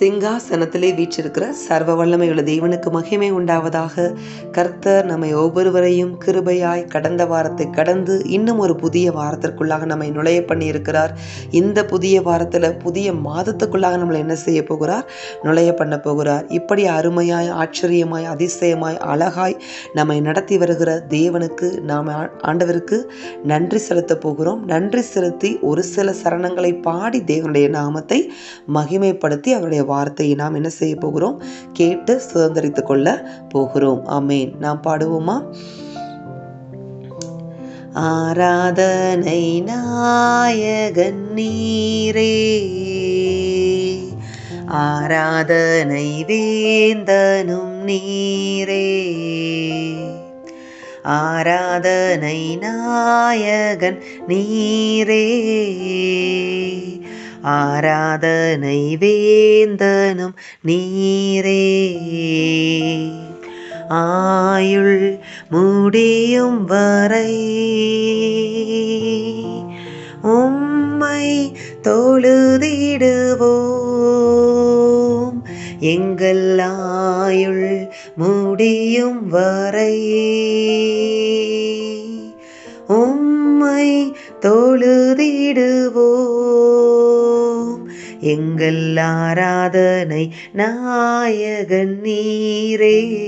சிங்காசனத்திலே வீற்றிருக்கிற சர்வ வல்லமையுள்ள தேவனுக்கு மகிமை உண்டாவதாக கர்த்தர் நம்மை ஒவ்வொருவரையும் கிருபையாய் கடந்த வாரத்தை கடந்து இன்னும் ஒரு புதிய வாரத்திற்குள்ளாக நம்மை நுழைய பண்ணியிருக்கிறார். இந்த புதிய வாரத்தில் புதிய மாதத்துக்குள்ளாக நம்மளை என்ன செய்ய போகிறார்? நுழைய பண்ண போகிறார். இப்படி அருமையாய் ஆச்சரியமாய் அதிசயமாய் அழகாய் நம்மை நடத்தி வருகிற தேவனுக்கு நாம் ஆ- ஆண்டவருக்கு நன்றி செலுத்த போகிறோம். நன்றி செலுத்தி ஒரு சில சரணங்களை பாடி தேவனுடைய நாமத்தை மகிமைப்படுத்தி அவருடைய வார்த்தையை நாம் என்ன செய்ய போகிறோம்? கேட்டு சுதந்திரித்து கொள்ள போகிறோம். அமேன் நாம் பாடுவோமா? ஆராதனை நாயகன் நீரே. ஆராதனை வேந்தனும் நீரே. ஆராதனை நாயகன் நீரே. ஆராதனை வேந்தனும் நீரே. ஆயுள் முடியும் வரை உம்மை தொழுதிடுவோம். எங்கள் ஆயுள் முடியும் வரை உம்மை தொழுதிடுவோம். எங்கள் ஆராதனை நாயகன் நீரே.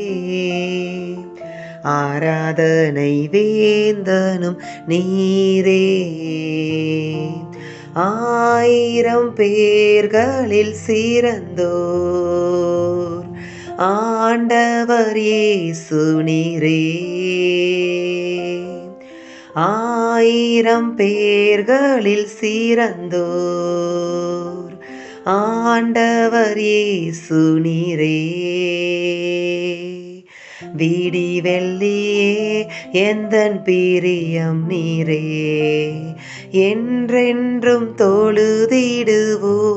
ஆராதனை வேந்தனும் நீரே. ஆயிரம் பேர்களில் சிறந்தோர் ஆண்டவர் இயேசு நீரே. ஆயிரம் பேர்களில் சிறந்தோர் ஆண்டவர் இயேசு நீரே. விடி வெள்ளியே எந்தன் பிரியம் நீரே. என்றென்றும் தொழுதிடுவோ.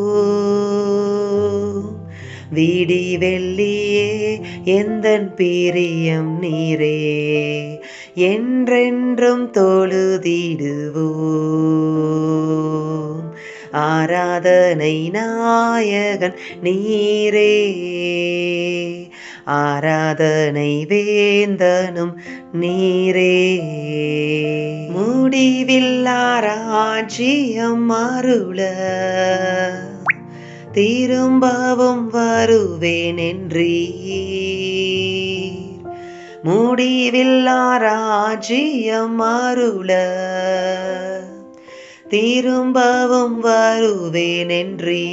வீடி வெள்ளியே எந்தன் பிரியம் நீரே. என்றென்றும் தொழுதிடுவோ. ஆராதனை நாயகன் நீரே. ஆராதனை வேந்தனும் நீரே. முடிவில்லாராஜ்யம் அருள. திரும்பவும் வருவேன் என்றீ முடிவில்லாராஜ்யம் அருள. திரும்பவும் வருவேன் என்றீர்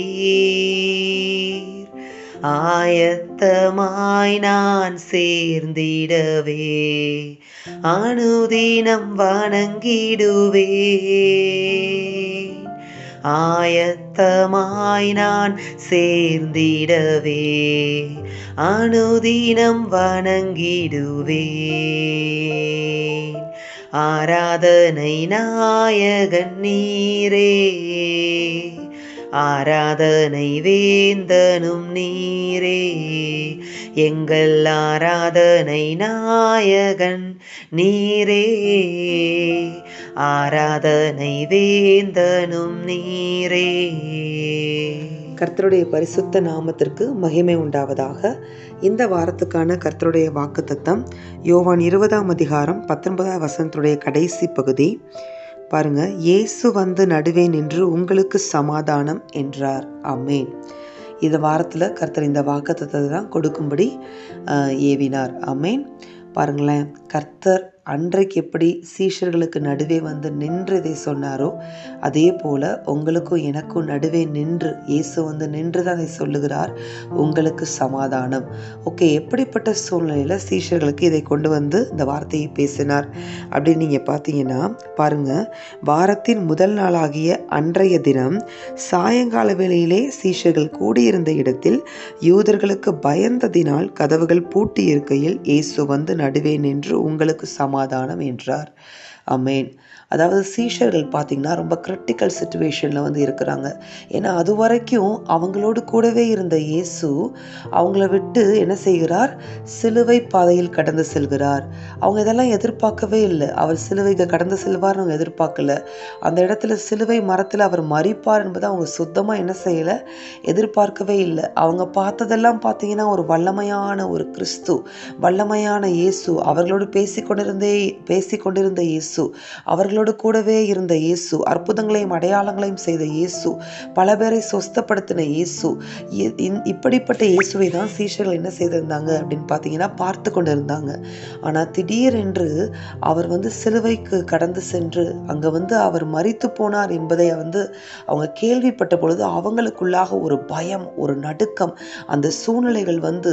ஆயத்தமாய் நான் சேர்ந்திடவே அனுதினம் வணங்கிடுவே ஆயத்தமாய் நான் சேர்ந்திடவே அனுதினம் வணங்கிடுவேன். ஆராதனை நாயகன் நீரே. ஆராதனை வேந்தனும் நீரே. எங்கள் ஆராதனை நாயகன் நீரே. ஆராதனை வேந்தனும் நீரே. கர்த்தருடைய பரிசுத்த நாமத்திற்கு மகிமை உண்டாவதாக. இந்த வாரத்துக்கான கர்த்தருடைய வாக்குத்தத்தம் யோவான் இருபதாம் அதிகாரம் பத்தொன்பதாம் வசனத்துடைய கடைசி பகுதி. பாருங்க இயேசு வந்து நடுவே நின்று உங்களுக்கு சமாதானம் என்றார். அமேன் இந்த வாரத்தில் கர்த்தர் இந்த வாக்குத்தத்தை தான் கொடுக்கும்படி ஏவினார். அமேன் பாருங்களேன் கர்த்தர் அன்றைக்கு எப்படி சீஷர்களுக்கு நடுவே வந்து நின்று இதை சொன்னாரோ அதே போல் உங்களுக்கும் எனக்கும் நடுவே நின்று இயேசு வந்து நின்று தான் அதை சொல்லுகிறார். உங்களுக்கு சமாதானம். ஓகே எப்படிப்பட்ட சூழ்நிலையில் சீஷர்களுக்கு இதை கொண்டு வந்து இந்த வார்த்தையை பேசினார்? அப்படின்னு நீங்கள் பார்த்தீங்கன்னா பாருங்க வாரத்தின் முதல் நாளாகிய அன்றைய தினம் சாயங்கால வேளையிலே சீஷர்கள் கூடியிருந்த இடத்தில் யூதர்களுக்கு பயந்ததினால் கதவுகள் பூட்டி இருக்கையில் இயேசு வந்து நடுவே நின்று உங்களுக்கு சமாதானம் என்றார். அமேன் அதாவது சீஷர்கள் பார்த்திங்கன்னா ரொம்ப கிரிட்டிக்கல் சுச்சுவேஷனில் வந்து இருக்கிறாங்க. ஏன்னா அது வரைக்கும் அவங்களோடு கூடவே இருந்த இயேசு அவங்கள விட்டு என்ன செய்கிறார்? சிலுவை பாதையில் கடந்து செல்கிறார். அவங்க இதெல்லாம் எதிர்பார்க்கவே இல்லை. அவர் சிலுவைக்கு கடந்து செல்வார்னு அவங்க எதிர்பார்க்கல. அந்த இடத்துல சிலுவை மரத்தில் அவர் மறிப்பார் என்பதை அவங்க சுத்தமாக என்ன செய்யலை? எதிர்பார்க்கவே இல்லை. அவங்க பார்த்ததெல்லாம் பார்த்தீங்கன்னா ஒரு வல்லமையான ஒரு கிறிஸ்து வல்லமையான இயேசு அவர்களோடு பேசி கொண்டிருந்த பேசி கொண்டிருந்த இயேசு அவர்களோடு கூடவே இருந்த இயேசு அற்புதங்களையும் அடையாளங்களையும் செய்த இயேசு பல பேரை சொஸ்தப்படுத்தின இயேசு இ- இப்படிப்பட்ட இயேசுவை தான் சீஷர்கள் என்ன செய்திருந்தாங்க அப்படின்னு பார்த்தீங்கன்னா பார்த்து கொண்டு இருந்தாங்க ஆனால் திடீரென்று அவர் வந்து சிலுவைக்கு கடந்து சென்று அங்கே வந்து அவர் மறித்து போனார் என்பதை வந்து அவங்க கேள்விப்பட்ட பொழுது அவங்களுக்குள்ளாக ஒரு பயம் ஒரு நடுக்கம் அந்த சூழ்நிலைகள் வந்து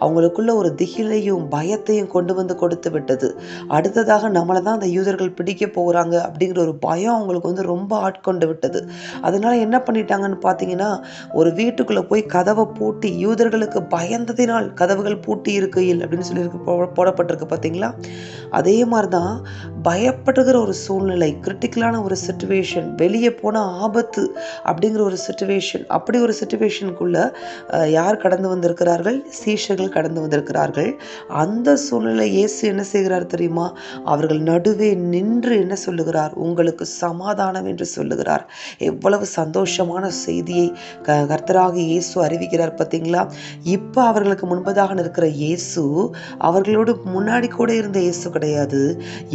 அவங்களுக்குள்ள ஒரு திகிலையும் பயத்தையும் கொண்டு வந்து கொடுத்து விட்டது. அடுத்ததாக நம்மளை தான் அந்த யூதர்கள் பிடிக்க போகிறாங்க அப்படிங்கிற ஒரு பயம் அவங்களுக்கு வந்து ரொம்ப ஆட்கொண்டு விட்டது. அதனால என்ன பண்ணிட்டாங்கன்னு பார்த்தீங்கன்னா ஒரு வீட்டுக்குள்ளே போய் கதவை பூட்டி யூதர்களுக்கு பயந்ததினால் கதவுகள் பூட்டி இருக்கையில் அப்படின்னு சொல்லி போ- போடப்பட்டிருக்கு பார்த்தீங்களா அதே மாதிரி தான் பயப்படுகிற ஒரு சூழ்நிலை கிரிட்டிக்கலான ஒரு சுச்சுவேஷன் வெளியே போன ஆபத்து அப்படிங்கிற ஒரு சுச்சுவேஷன் அப்படி ஒரு சுச்சுவேஷனுக்குள்ளே யார் கடந்து வந்திருக்கிறார்கள்? சீஷர்கள் கடந்து வந்திருக்கிறார்கள். அந்த சூழ்நிலை இயேசு என்ன செய்கிறார் தெரியுமா? அவர்கள் நடுவே நின்று என்ன சொல்லுகிறார்? உங்களுக்கு சமாதானம் என்று சொல்லுகிறார். எவ்வளவு சந்தோஷமான செய்தியை க கர்த்தராக இயேசு அறிவிக்கிறார் பார்த்தீங்களா? இப்போ அவர்களுக்கு முன்பதாக இருக்கிற இயேசு அவர்களோடு முன்னாடி கூட இருந்த இயேசு கிடையாது.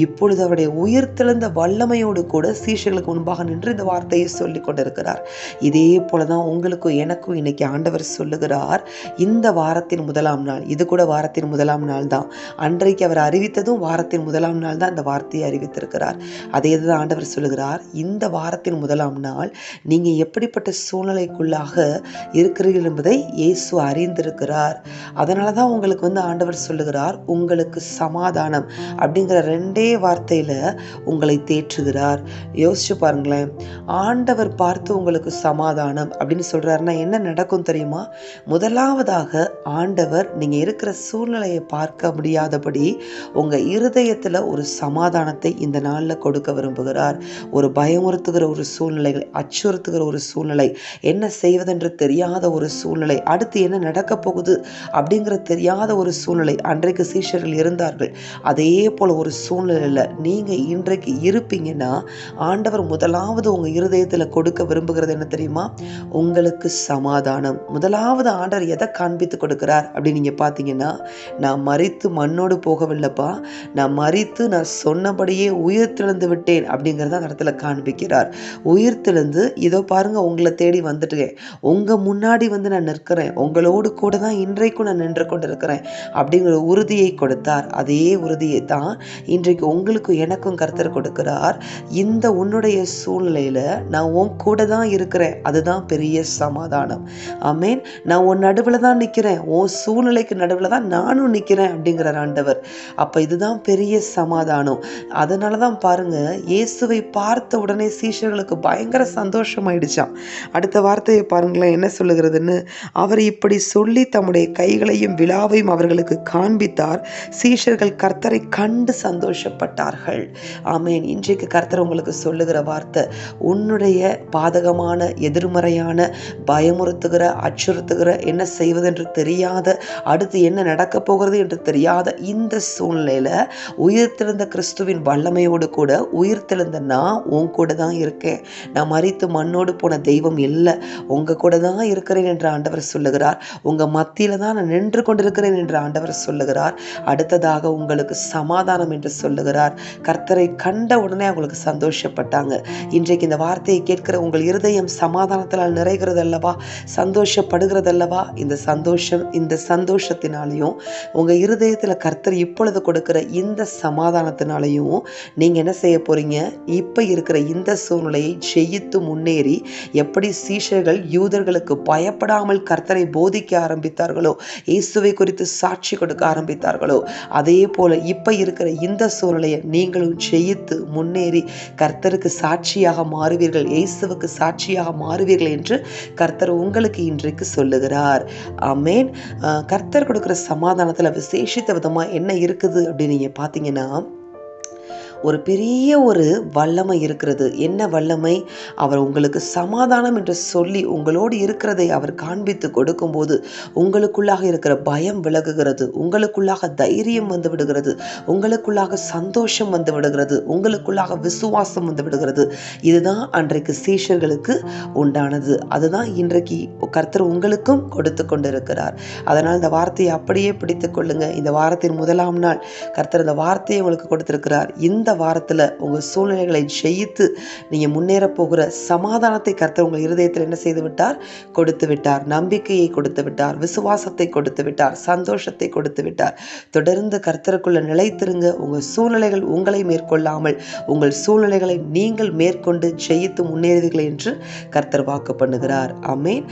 இப்பொழுது அவருடைய உயிர்த்தெழுந்த வல்லமையோடு கூட சீஷர்களுக்கு முன்பாக நின்று இந்த வார்த்தையை சொல்லி கொண்டிருக்கிறார். இதே போல தான் உங்களுக்கும் எனக்கும் இன்னைக்கு ஆண்டவர் சொல்லுகிறார். இந்த வாரத்தின் முதலாம் நாள் இது கூட வாரத்தின் முதலாம் நாள் தான். அன்றைக்கு அவர் அறிவித்ததும் வாரத்தின் முதலாம் நாள் தான் அந்த வார்த்தையை அறிவித்திருக்கிறார். அதே தான் ஆண்டவர் சொல்லுகிறார்? இந்த வாரத்தின் முதலாம் நாள் நீங்கள் எப்படிப்பட்ட சூழ்நிலைக்குள்ளாக இருக்கிறீர்கள் என்பதை இயேசு அறிந்திருக்கிறார். அதனால தான் உங்களுக்கு வந்து ஆண்டவர் சொல்லுகிறார் உங்களுக்கு சமாதானம் அப்படிங்கிற ரெண்டே வார்த்தையில் உங்களை தேற்றுகிறார். யோசிச்சு பாருங்களேன் ஆண்டவர் பார்த்து உங்களுக்கு சமாதானம் அப்படின்னு சொல்கிறாருன்னா என்ன நடக்கும் தெரியுமா? முதலாவதாக ஆண்டவர் நீங்கள் இருக்கிற சூழ்நிலையை பார்க்க முடியாதபடி உங்கள் இறுதி இருதயத்துல ஒரு சமாதானத்தை இந்த நாளில் கொடுக்க விரும்புகிறார். ஒரு பயமுறுத்துகிற ஒரு சூழ்நிலைகள் அச்சுறுத்துகிற ஒரு சூழ்நிலை என்ன செய்வதென்று தெரியாத ஒரு சூழ்நிலை அடுத்து என்ன நடக்கப் போகுது அப்படிங்கிற தெரியாத ஒரு சூழ்நிலை அன்றைக்கு சீஷர்கள் இருந்தார்கள். அதே போல் ஒரு சூழ்நிலையில் நீங்கள் இன்றைக்கு இருப்பீங்கன்னா ஆண்டவர் முதலாவது உங்கள் இருதயத்தில் கொடுக்க விரும்புகிறது என்ன தெரியுமா? உங்களுக்கு சமாதானம். முதலாவது ஆண்டவர் எதை காண்பித்து கொடுக்கிறார் அப்படின்னு நீங்கள் பார்த்தீங்கன்னா நான் மறித்து மண்ணோடு போகவில்லைப்பா நான் மறித்து நான் சொன்னபடியே உயிர்த்திழந்து விட்டேன் அப்படிங்கிறத அந்த இடத்துல காண்பிக்கிறார். உயிர்த்தெழுந்து இதோ பாருங்க உங்களை தேடி வந்துட்டேன். உங்கள் முன்னாடி வந்து நான் நிற்கிறேன். உங்களோடு கூட தான் இன்றைக்கும் நான் நின்று கொண்டு இருக்கிறேன் அப்படிங்கிற உறுதியை கொடுத்தார். அதே உறுதியை தான் இன்றைக்கு உங்களுக்கும் எனக்கும் கருத்தர் கொடுக்கிறார். இந்த உன்னுடைய சூழ்நிலையில் நான் உன் கூட தான் இருக்கிறேன். அதுதான் பெரிய சமாதானம். ஆமேன். நான் உன் நடுவில் தான் நிற்கிறேன் உன் சூழ்நிலைக்கு நடுவில் தான் நானும் நிற்கிறேன் அப்படிங்கிறார் ஆண்டவர். அப்போ இதுதான் பெரிய பெரிய சமாதானம். அதனால தான் பாருங்க இயேசுவை பார்த்த உடனே சீஷர்களுக்கு பயங்கர சந்தோஷமாயிடுச்சாம். அடுத்த வார்த்தையை பாருங்களேன் என்ன சொல்லுகிறதுன்னு? அவர் இப்படி சொல்லி தம்முடைய கைகளையும் விழாவையும் அவர்களுக்கு காண்பித்தார். சீஷர்கள் கர்த்தரை கண்டு சந்தோஷப்பட்டார்கள். ஆமேன். இன்றைக்கு கர்த்தர் உங்களுக்கு சொல்லுகிற வார்த்தை உன்னுடைய பாதகமான எதிர்மறையான பயமுறுத்துகிற அச்சுறுத்துகிற என்ன செய்வதென்று தெரியாத அடுத்து என்ன நடக்கப் போகிறது என்று தெரியாத இந்த சூழ்நிலையில் உயிர்த்தெழுந்த கிறிஸ்துவின் வல்லமையோடு கூட உயிர்த்தெழுந்த நான் உன் கூட தான் இருக்கேன். நான் மறித்து மண்ணோடு போன தெய்வம் இல்லை. உங்கள் கூட தான் இருக்கிறேன் என்று ஆண்டவர் சொல்லுகிறார். உங்கள் மத்தியில் தான் நான் நின்று கொண்டிருக்கிறேன் என்று ஆண்டவர் சொல்லுகிறார். அடுத்ததாக உங்களுக்கு சமாதானம் என்று சொல்லுகிறார். கர்த்தரை கண்ட உடனே அவங்களுக்கு சந்தோஷப்பட்டாங்க. இன்றைக்கு இந்த வார்த்தையை கேட்கிற உங்கள் இருதயம் சமாதானத்தினால் நிறைகிறது அல்லவா சந்தோஷப்படுகிறது அல்லவா இந்த சந்தோஷம் இந்த சந்தோஷத்தினாலையும் உங்கள் இருதயத்தில் கர்த்தர் இப்பொழுது கொடுக்கிற இந்த சமாதானத்தினாலையும் நீங்கள் என்ன செய்ய போகிறீங்க இப்போ இருக்கிற இந்த சூழ்நிலையை ஜெயித்து முன்னேறி எப்படி சீஷர்கள் யூதர்களுக்கு பயப்படாமல் கர்த்தரை போதிக்க ஆரம்பித்தார்களோ? இயேசுவை குறித்து சாட்சி கொடுக்க ஆரம்பித்தார்களோ? அதே போல் இப்போ இருக்கிற இந்த சூழ்நிலையை நீங்களும் ஜெயித்து முன்னேறி கர்த்தருக்கு சாட்சியாக மாறுவீர்கள் இயேசுவுக்கு சாட்சியாக மாறுவீர்கள் என்று கர்த்தர் உங்களுக்கு இன்றைக்கு சொல்லுகிறார். அமேன் கர்த்தர் கொடுக்குற சமாதானத்தில் விசேஷித்த விதமாக என்ன இருக்குது அப்படின்னு நீங்கள் பார்த்தீங்கன்னா ஒரு பெரிய ஒரு வல்லமை இருக்கிறது. என்ன வல்லமை? அவர் உங்களுக்கு சமாதானம் என்று சொல்லி உங்களோடு இருக்கிறதை அவர் காண்பித்து கொடுக்கும்போது உங்களுக்குள்ளாக இருக்கிற பயம் விலகுகிறது. உங்களுக்குள்ளாக தைரியம் வந்து விடுகிறது. உங்களுக்குள்ளாக சந்தோஷம் வந்து விடுகிறது. உங்களுக்குள்ளாக விசுவாசம் வந்து விடுகிறது. இதுதான் அன்றைக்கு சீஷர்களுக்கு உண்டானது. அதுதான் இன்றைக்கு கர்த்தர் உங்களுக்கும் கொடுத்து கொண்டிருக்கிறார். அதனால் இந்த வார்த்தையை அப்படியே பிடித்து கொள்ளுங்க. இந்த வாரத்தின் முதலாம் நாள் கர்த்தர் இந்த வார்த்தையை உங்களுக்கு கொடுத்திருக்கிறார். இந்த வாரத்தில் உங்கள் சூழ்நிலைகளை ஜெயித்து நீங்கள் முன்னேற போகிற சமாதானத்தை கர்த்தர் உங்கள் இருதயத்தில் என்ன செய்து விட்டார்? கொடுத்து விட்டார். நம்பிக்கையை கொடுத்து விட்டார். விசுவாசத்தை கொடுத்து விட்டார். சந்தோஷத்தை கொடுத்து விட்டார். தொடர்ந்து கர்த்தருக்குள்ள நிலைத்திருங்க. உங்கள் சூழ்நிலைகள் உங்களை மேற்கொள்ளாமல் உங்கள் சூழ்நிலைகளை நீங்கள் மேற்கொண்டு ஜெயித்து முன்னேறுவீர்கள் என்று கர்த்தர் வாக்கு பண்ணுகிறார். அமேன்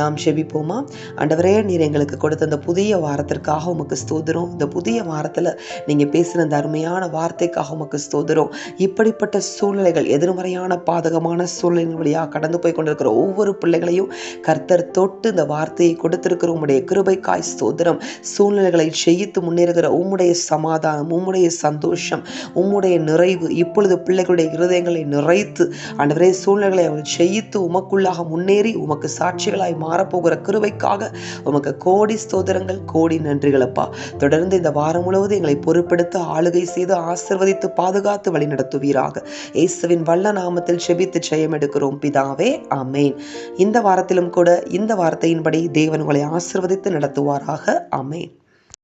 நாம் செபிப்போமா? ஆண்டவரே நீர் எங்களுக்கு கொடுத்த இந்த புதிய வாரத்திற்காக உமக்கு ஸ்தோதிரம் இந்த புதிய வாரத்தில் நீங்கள் பேசின அந்த அருமையான வார்த்தைக்காக உமக்கு ஸ்தோதிரம் இப்படிப்பட்ட சூழ்நிலைகள் எதிர்மறையான பாதகமான சூழ்நிலை வழியாக கடந்து போய் கொண்டிருக்கிற ஒவ்வொரு பிள்ளைகளையும் கர்த்தர் தொட்டு இந்த வார்த்தையை கொடுத்திருக்கிற உம்முடைய கிருபைக்காய் ஸ்தோதரம் சூழ்நிலைகளை செய்யித்து முன்னேறுகிற உம்முடைய சமாதானம் உம்முடைய சந்தோஷம் உம்முடைய நிறைவு இப்பொழுது பிள்ளைகளுடைய இருதயங்களை நிறைத்து ஆண்டவரே சூழ்நிலைகளை அவர்கள் செய்யித்து உமக்குள்ளாக முன்னேறி உமக்கு சாட்சிகளாய் மாறப்போகிற கிருபைக்காக உமக்கு கோடி ஸ்தோதரங்கள் கோடி நன்றிகளப்பா. தொடர்ந்து இந்த வாரம் முழுவதும் எங்களை பொறுப்பெடுத்து ஆளுகை செய்து ஆசிர்வதித்து பாதுகாத்து வழிநடத்துவீராக. இயேசுவின் வல்ல நாமத்தில் செபித்து ஜெயம் எடுக்கிறோம் பிதாவே அமேன் இந்த வாரத்திலும் கூட இந்த வார்த்தையின்படி தேவன் உங்களை ஆசிர்வதித்து நடத்துவாராக அமேன்